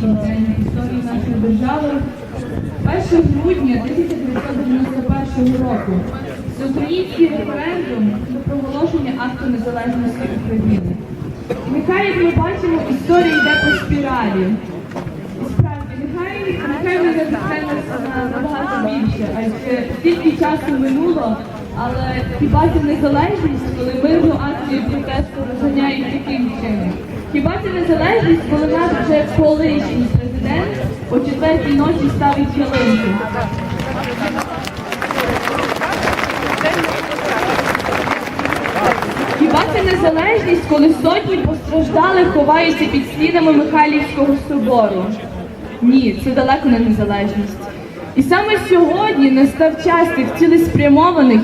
історії нашої держави. 1 грудня 1991 року всеукраїнський референдум про проголошення акту незалежності України. Нехай, як ми бачимо, історія йде по спіралі. І справді, нехай, нехай ми набагато більше, адже стільки часу минуло, але хіба це незалежність, коли мирну акцію протесту розганяють таким чином? Хіба це незалежність, коли вже колишній президент о четвертій ночі ставить ялинку? Хіба це незалежність, коли сотні постраждалих ховаються під стінами Михайлівського собору? Ні, це далеко не незалежність. І саме сьогодні настав час цих цілеспрямованих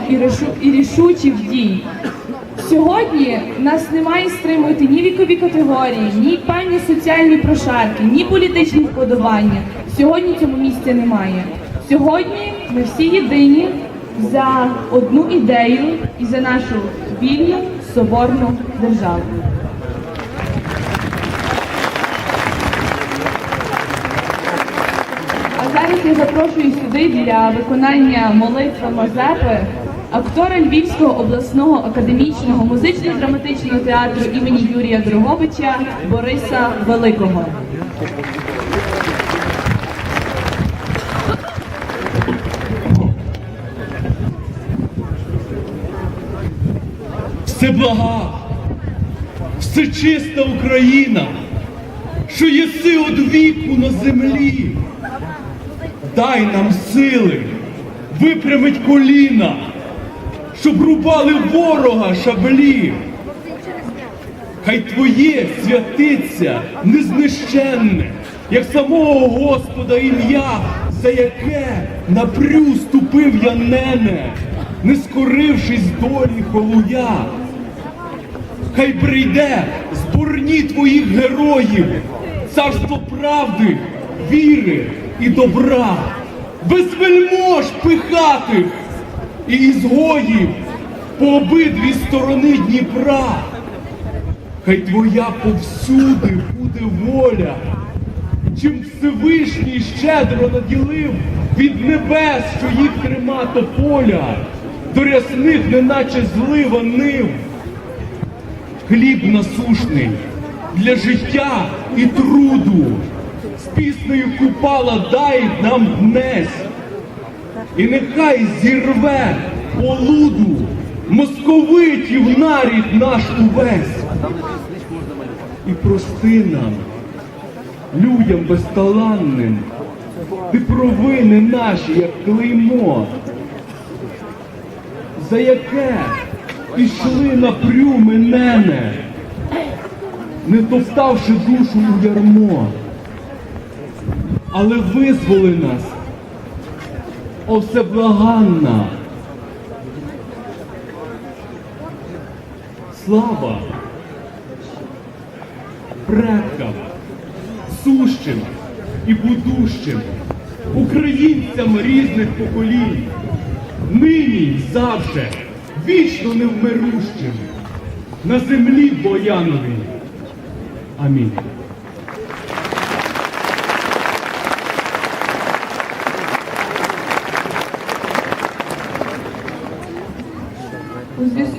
і рішучих дій. Сьогодні нас немає стримувати ні вікові категорії, ні певні соціальні прошарки, ні політичні вподобання. Сьогодні цьому місця немає. Сьогодні ми всі єдині за одну ідею і за нашу вільну соборну державу. А зараз я запрошую сюди для виконання молитви Мазепи актора Львівського обласного академічного музично-драматичного театру імені Юрія Дрогобича Бориса Великого. все блага, все чиста Україна, що єси од віку на землі. Дай нам сили, випрямить коліна, щоб рубали ворога шаблі. Хай твоє святиться незнищенне, як самого Господа ім'я, за яке напрю ступив я нене, не скорившись долі холуя. Хай прийде зборні твоїх героїв, царство правди, віри і добра, без вельмож пихатих і ізгоїв по обидві сторони Дніпра. Хай твоя повсюди буде воля, чим Всевишній щедро наділив від небес, що їх трима тополя, до рясних, неначе злива нив. Хліб насушний для життя і труду, з піснею купала дай нам днесь, і нехай зірве полуду московитів нарід наш увесь. І прости нам, людям безталанним, ти провини наші, як клеймо, за яке пішли на прюми мене, не топтавши душу у ярмо, але визволи нас, о всеблаганна. Слава предкам, сущим і будущим, українцям різних поколінь, нині завше, вічно невмирущим, на землі Бояновій. Амінь. У зв'язку